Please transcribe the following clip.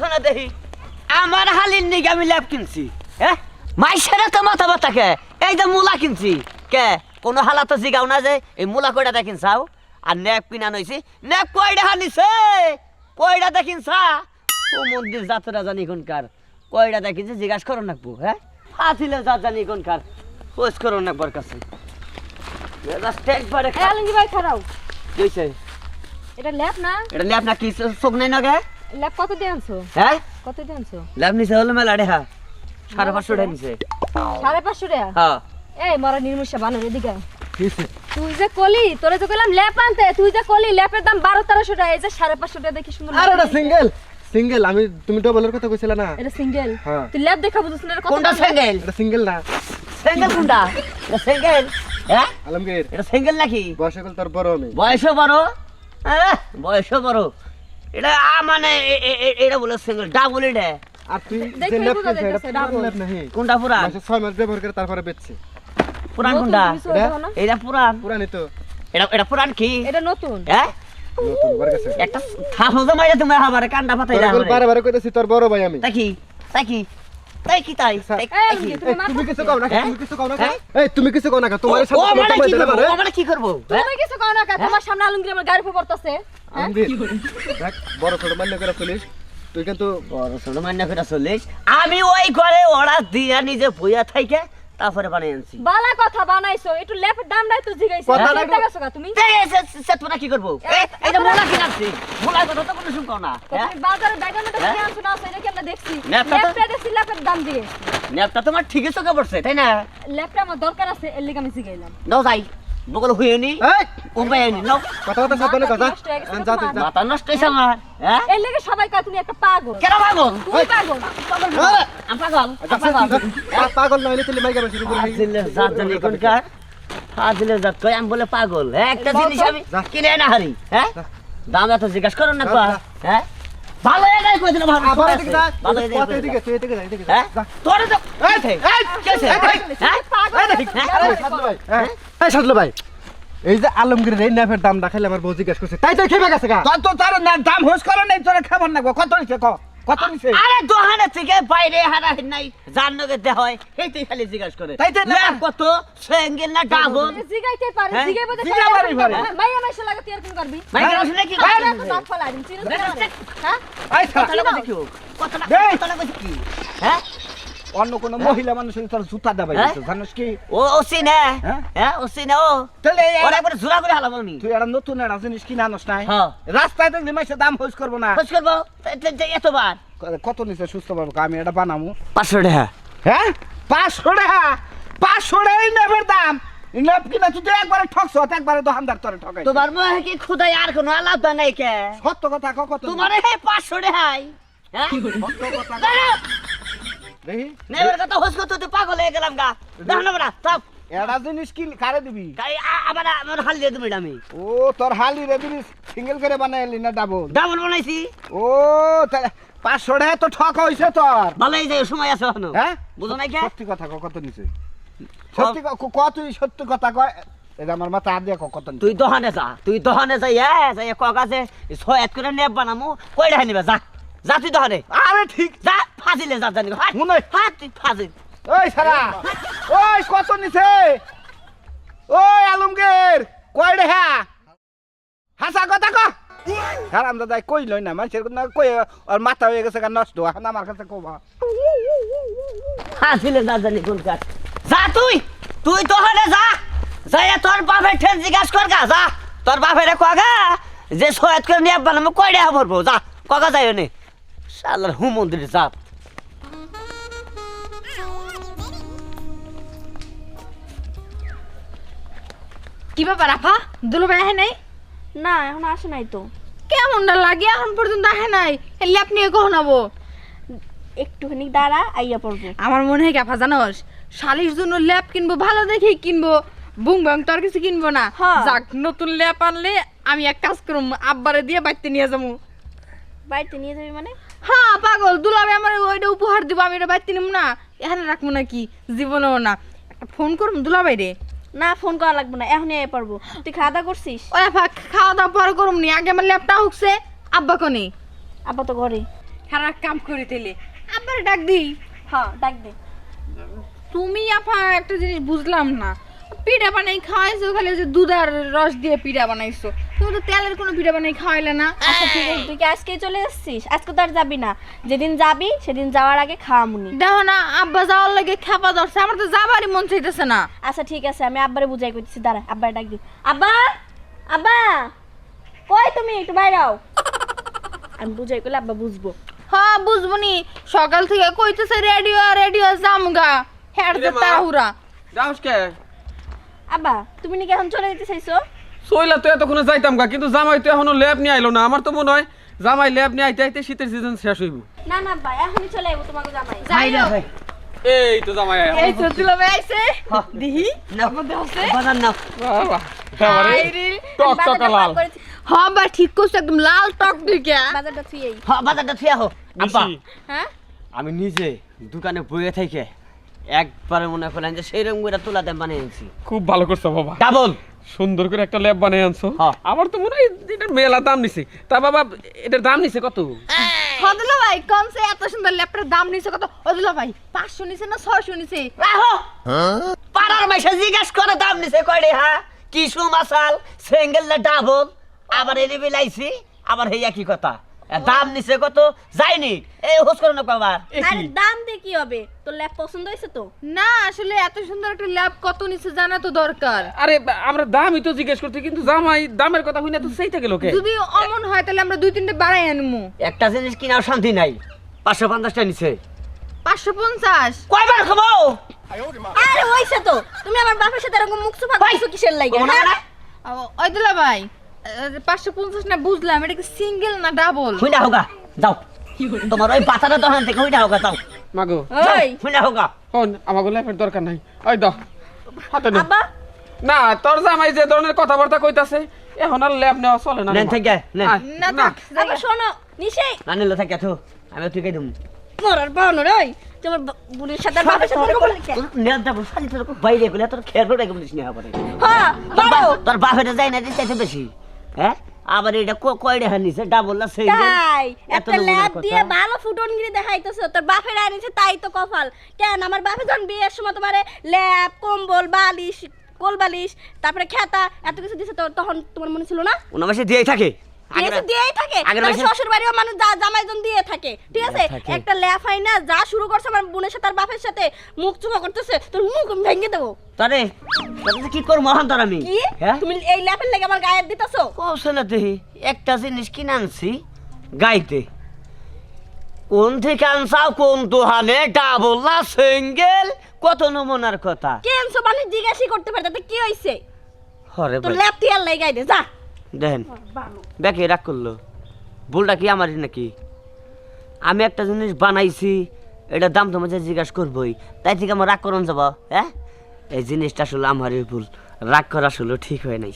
শোনা দেখি আমার হালির নিগে আমি ল্যাব কিনছি হ্যাঁ মাইসেরা তো মাথা ব্যথা কে? এই যে মূলা কিনছি কে? কোনো হালা তো জিগাও না যে এই মূলা কয়টা দেখিন চাও আর নেক পিনা নইছি নেক কয়টা হানিছে? কয়টা দেখিন চা ও মন্দির যাত্রা জানি কোনকার কয়টা দেখিনছে জিজ্ঞাসা করো নাকবো হ্যাঁ ফাঁসিলে যা জানি কোনকার খোঁজ করো নাকবার কাছে। একবারে এই ভাই খারাও। এটা ল্যাব না? এটা ল্যাব না কি চোখ নাই না গে ল্যাব কত দিয়ে আনছো? হ্যাঁ? কত দিয়ে আনছো? ল্যাব নিছে হলো মেলা রেহা সাড়ে পাঁচশো টাকা নিছে? সাড়ে পাঁচশো টাকা? হ্যাঁ। এই মরা নির্মুষা বানর এদিকে তুই যে কলি তোরে তো কইলাম ল্যাপ আনতে তুই যে কলি ল্যাপের দাম বারো তেরোশো টাকা। এই যে সাড়ে পাঁচশো টাকা দেখি সুন্দর আর এটা সিঙ্গেল সিঙ্গেল আমি তুমি ডবলের কথা কইছিলা না। এটা সিঙ্গেল হ্যাঁ। তুই ল্যাপ দেখা বুঝছিস না কোনটা? সিঙ্গেল এটা সিঙ্গেল না। সিঙ্গেল কোনটা? এটা সিঙ্গেল হ্যাঁ? আলমগীর। এটা সিঙ্গেল নাকি? বয়স হল তোর বড় আমি। বয়সও বড়। হ্যাঁ বয়সও বড়। এটা আ মানে এ- এ- এ- এটা বলে সিঙ্গেল ডাবল এটা। আর তুই যে ল্যাপ এটা যাইতেছে, পুরান double। ল্যাপ নাহি কোনটা পুরান? মাসে ছয় মাস ব্যবহার করে তারপরে বেচছে। পুরান কোনটা? তুমি সই দেখো না? এটা পুরান। পুরানি তো। এটা এটা পুরান কি? এটা নতুন। হ্যাঁ নতুন বার একটা থাপ হতে মাইরে তুমি হাবারে কান্ডা ফাটাই তোর বারে বারে কইতেছি তোর বড় ভাই আমি। তাই কি তাই কি তাই কি তুমি কিছু কও না হ্যাঁ? তুমি কিছু কও না হ্যাঁ? এই তুমি কিছু কও না তোমার মানে ও মানে কি করব? হ্যাঁ? তুমি কিছু কও না তোমার সামনে আলমগীর আমার গাড়ি পড়তাছে। বড় ছোট মান্য করে চলিস। তুই কিন্তু বড় ছোট মান্য করে চল্লিশ আমি ওই ঘরে ওরা দিয়া নিজে বইয়া থাইকে তারপরে বানিয়ে আনছি। বালা কথা বানাইছো একটু ল্যাপের দাম নাই তো জিগাইছো। কথা কথা গেছো তুমি? সে- সে- সে তোরা কি করব? এই এই যে মোলা কিনে আনছি মোলার কথা তো কোনো শুনকাও না। হ্যাঁ? তুমি বাজারে হ্যাঁ? আনছো না সেটা কি আমরা দেখছি? ল্যাপটা দেখছি ল্যাপের দাম দিয়ে। ন্যাপটা তোমার ঠিকই চোখে পড়ছে তাই না? আমার দরকার আছে এর লিগে আমি জিগাইলাম। যাই। বগল হয়ে নি এই! উম্বাই নি নাও কথা কথা সাবধানে কথা। হয়ে যা তুই মাথা নষ্ট হয়েছে আমার হ্যাঁ? এর লিগে সবাই কয় তুমি একটা পাগল। কেন পাগল? তুমি পাগল। আমি পাগল আমি আচ্ছা, পাগল। না হইলে তুই মাইকা বেশি শুরু করবি ফাজিলে জাত জানি কোনকার। ফাজিলে জাত কই আমি বলে পাগল। হ্যাঁ একটা জিনিস আমি কিনে না হারি হ্যাঁ। দাম এত জিজ্ঞাসা করো না কোয়া হ্যাঁ? ভালো এটাই কই ভালো আবার এদিকে যা ভালো। এদিকে তুই এদিকে যা এদিকে হ্যাঁ তোরে তো এই, এই এই, কেসে হ্যাঁ হ্যাঁ? ভাই, হ্যাঁ? এই, সাজলু ভাই, এই যে আলমগীর এই দাম দেখাইলে আমার বউ জিজ্ঞেস করছে তাই তো খেয়ে গেছে গা তোর তো তার না দাম হোস করে নেই তোর খাবার না কত নিছে ক কত নিছে? আরে দোকানে থেকে বাইরে হারা নাই জান নগে দে হয় এইটাই খালি জিজ্ঞাসা করে। তাই তো না। কত? সিঙ্গেল না ডাবল? জিগাইতে পারে হ্যাঁ? পারে। মাইয়া মাইশা লাগে তুই করবি? শুনে কি আরে তো দাঁত ফলা দিন চিনো হ্যাঁ? আই কথা লাগা কি কথা লাগা কথা লাগা কি? হ্যাঁ? অন্য কোন মহিলা মানুষের তোর জুতা দেবাই হ্যাঁ? জানিস কি? ও ওসি না হ্যাঁ? হ্যাঁ ওসি না ও। তাহলে ওরা একবার জোড়া করে হালাবো আমি। তুই একটা নতুন একটা জিনিস কিনে আনস নাই? হ্যাঁ। রাস্তায় দেখলি মাইসে দাম হোস করব না। খোঁজ করব? তে- তে- তে এতবার? কত নিছে সুস্থ বাবু আমি এটা বানামু। পাঁচশো টাকা। হ্যাঁ? পাঁচশো টাকা? পাঁচশো টাকাই নেবের দাম। নেপ কিনা তুই তো একবারে ঠকছ একবারে দোকানদার তোরে ঠকাই তোমার মনে কি খুদাই আর কোনো আলাদা নাই কে? সত্য কথা কত তোমার হে পাঁচশো টাকাই। হ্যাঁ? সত্য কথা। দেখি। নেবের কথা হোস করতে তুই পাগল হয়ে গেলাম গা। দাঁড়ানো না সব এটা জিনিস কি কারে দিবি? গাড়ি আ- আমার হাল দিয়ে তুমি আমি। ও তোর হালি রে জিনিস সিঙ্গেল করে বানাইলি না ডাবল? ডাবল বানাইছি। ও তাহলে পাঁচশো টাকা তো ঠক হয়েছে তোর। ভালোই যে সময় আছে এখনও। হ্যাঁ? বুঝো নাই সত্যি কথা ক কত নিছে? সত্যি ক- ক ক তুই সত্যি কথা কয় এটা আমার মাথা দিয়ে ক কত তুই দোকানে যা তুই দোকানে যাই এ যাই কগাছে ছয় এক করে নেপ বানামু কয়টা নিবে যা। যা তুই দোকানে আরে ঠিক। যা। ফাজিলে যা জানি হাত মনে হাত ফাজিল। ওই সারা ওই কত নিছে? ওই আলমগীর কয় রে হ্যাঁ? হাসা কথা ক। হারাম দাদা কই লই না মানুষের না কই ওর মাথা হয়ে গেছে নষ্ট। এখন আমার কাছে কবা। ফাজিলে যা জানি কোন কাজ যা তুই তুই দোকানে যা। যাই তোর বাপের ঠেন জিজ্ঞাস কর গা যা। তোর বাপের কগা যে এক করে নেপ বানামু কয়টা ভরবো যা কগা যাই নে। শালার হু মন্দির কি ব্যাপার আফা দুলুভাই আহে নাই? না এখন আসে নাই তো। কেমনটা লাগে এখন পর্যন্ত আহে নাই। এলে আপনি কখন হব? একটুখানি দাঁড়া আইয়া পড়ব। আমার মনে হয় কি আফা জানোস? শালির জন্য ল্যাপ কিনবো ভালো দেখেই কিনবো। বুং বাং তোর কিছু কিনবো না। যাক নতুন ল্যাপ আনলে আমি এক কাজ করুম আব্বারে দিয়ে বাইতে নিয়ে যাব। বাড়িতে নিয়ে যাবি মানে? হ্যাঁ পাগল দুলাবে আমার ওইটা উপহার দিব আমি এটা বাইতে নিব না। এখানে রাখব না কি জীবনেও না। একটা ফোন করুম দুলাবাই রে না ফোন করা লাগবে না এখনই আয় পারব তুই খাওয়া দাওয়া করছিস? আফা খাওয়া দাওয়া পরে করুম নি আগে আমার ল্যাপটা হুকছে আব্বা কনে। আব্বা তো ঘরে। খারাপ কাম করে দিলে আব্বার ডাক দিই। হ্যাঁ ডাক দে। তুমি আপা একটা জিনিস বুঝলাম না পিঠা বানাই খাওয়াইছো খালি যে দুধ আর রস দিয়ে পিঠা বানাইছো। তুমি তো তেলের কোনো পিঠা বানাই খাওয়াইলে না। আচ্ছা ঠিক আছে তুই কি আজকেই চলে এসেছিস আজকে তো আর যাবি না। যেদিন যাবি সেদিন যাওয়ার আগে খাওয়ামুনি দেখো না আব্বা যাওয়ার লাগে খেপা ধরছে। আমার তো যাবারই মন চাইতেছে না। আচ্ছা ঠিক আছে আমি আব্বারে বুঝাই করতেছি দাঁড়া আব্বার ডাক দি আব্বা আব্বা কই তুমি? একটু বাইরাও আমি বুঝাই করলে আব্বা বুঝব। হ্যাঁ বুঝবনি সকাল থেকে কইতেছে রেডিও রেডিও জামগা হ্যাঁ? যাওস কে? আব্বা তুমি নাকি এখন চলে যেতে চাইছো? সইলা তো এতক্ষণে যাইতাম গা কিন্তু জামাই তো এখনও ল্যাব নিয়ে আইলো না। আমার তো মনে হয় জামাই ল্যাব নিয়ে আইতে আইতে শীতের সিজন শেষ হইব। না না আব্বা এখনই চলে যাব তোমাকে জামাই। যাই হোক, এই তো জামাই আইলো। এই তো তুলো আইছে। হ্যাঁ। দিহি নাও। বাজার নাও। বাহ, বাহ। একেবারে আইরে। টক টক লাল হ্যাঁ বা ঠিক করছ একদম লাল টক দিকে বাজারটা থুয়েই হ্যাঁ বাজারটা থিয়া হো আব্বা। হ্যাঁ? আমি নিজে দোকানে বইয়ে থেকে একবারে মনে করলেন যে সেই রকম করে তুলা দেন বানিয়ে এনেছি। খুব ভালো করছ বাবা। ডাবল। সুন্দর করে একটা ল্যাব বানিয়ে আনছো। হ্যাঁ। আমার তো মনে হয় এটার মেলা দাম নিছে। তা বাবা এটার দাম নিছে কত? হদলো ভাই কমছে সে এত সুন্দর ল্যাপটপের দাম নিছে কত? হদলো ভাই 500 নিছে না 600 নিছে? রাহো পাড়ার মাইসে জিজ্ঞেস করে দাম নিছে কয়ডে হ্যাঁ কিসু মাসাল সিঙ্গেল না ডাবল? আবার এনে বিলাইছি আবার হেয়া কি কথা? দাম নিছে কত? যায়নি এই হোস করে না কবার আর দাম দিয়ে কি হবে? তোর ল্যাপ পছন্দ হয়েছে তো? না আসলে এত সুন্দর একটা ল্যাপ কত নিছে জানা তো দরকার। আরে আমরা দামই তো জিজ্ঞেস করছি কিন্তু জামাই দামের কথা হই না তো সেই থেকে লোকে। যদি অমন হয় তাহলে আমরা দুই তিনটে বাড়াই আনমু। একটা জিনিস কিনার শান্তি নাই। পাঁচশো পঞ্চাশটা নিছে। 550 কয়বার খাব? আরে হইছে তো। তুমি আমার বাপের সাথে এরকম মুখ চুপা করছ কিসের লাগে? না? ওইদুলা ভাই। পাঁচশো পঞ্চাশ না বুঝলাম এটা কি সিঙ্গেল না ডাবল? হুইনা হোগা যাও। তোমার ওই পাতাটা দোকান থেকে হুইনা হোগা যাও। মাগো। ওই। হুইনা হোগা। হন আমাকে ল্যাপের দরকার নাই। ওই দাও হাতে নে। আব্বা। না তোর জামাই যে ধরনের কথাবার্তা কইতাছে এখন আর ল্যাব নেওয়া চলে না নেন থেকে নেন না থাক আব্বা শোনো নিশে। না নিলে থাকে তো আমি তুই কে দিম। মরার বাহন রে তোমার বুড়ির সাথে বাপের সাথে নেল যাব শালি তোর বাইরে গেলে তোর খেয়াল করে রেখে বলিস না হ্যাঁ তোর বাড়ো বা- যায় না দিতে বেশি। হ্যাঁ? আবার এটা কয়ডে হানিছে? ডাবল না সেই তাই। একটা ল্যাব দিয়ে ভালো ফুটন গিরে দেখাইতেছে। তোর বাপের আনিছে তাই তো কপাল। কেন? আমার বাপে যখন বিয়ের সময় তোমারে ল্যাব কম্বল বালিশ কোল বালিশ তারপরে খেতা এত কিছু দিছে তো তখন তোমার মনে ছিল না? ওনা মাসে দিয়েই থাকে। দিয়েই থাকে। আগের তাহলে মাসে- শ্বশুর বাড়িও মানুষ জামাইজন দিয়ে থাকে ঠিক আছে? একটা ল্যাব না যা শুরু করছে আমার বোনের সাথে আর বাপের সাথে মুখ চুপা করতেছে তোর মুখ ভেঙে দেবো। তরে তোর কি করব মহান তোর আমি? হ্যাঁ? তুমি এই ল্যাপের লেগে আমার গায়ে দিতেছো? কৌশল না দেহি একটা জিনিস কিনে আনছি গাইতে। কোন থেকে আনসাও কোন দোহানে ডাবল না সিঙ্গেল কত নমুনার কথা। জিজ্ঞাসা করতে পারে তাতে কি হইছে? হরে তোর ভাই। ল্যাপ টিয়ার লাগাই দে যা। দেখেন, দেখে রাগ করল। ভুলটা কি আমারই নাকি? আমি একটা জিনিস বানাইছি এটা দাম তোমার জিজ্ঞাসা করবোই, তাই থেকে আমার রাগ করুন যাব হ্যাঁ? এই জিনিসটা আসলে আমারই ভুল, রাগ করা আসলে ঠিক হয় নাই।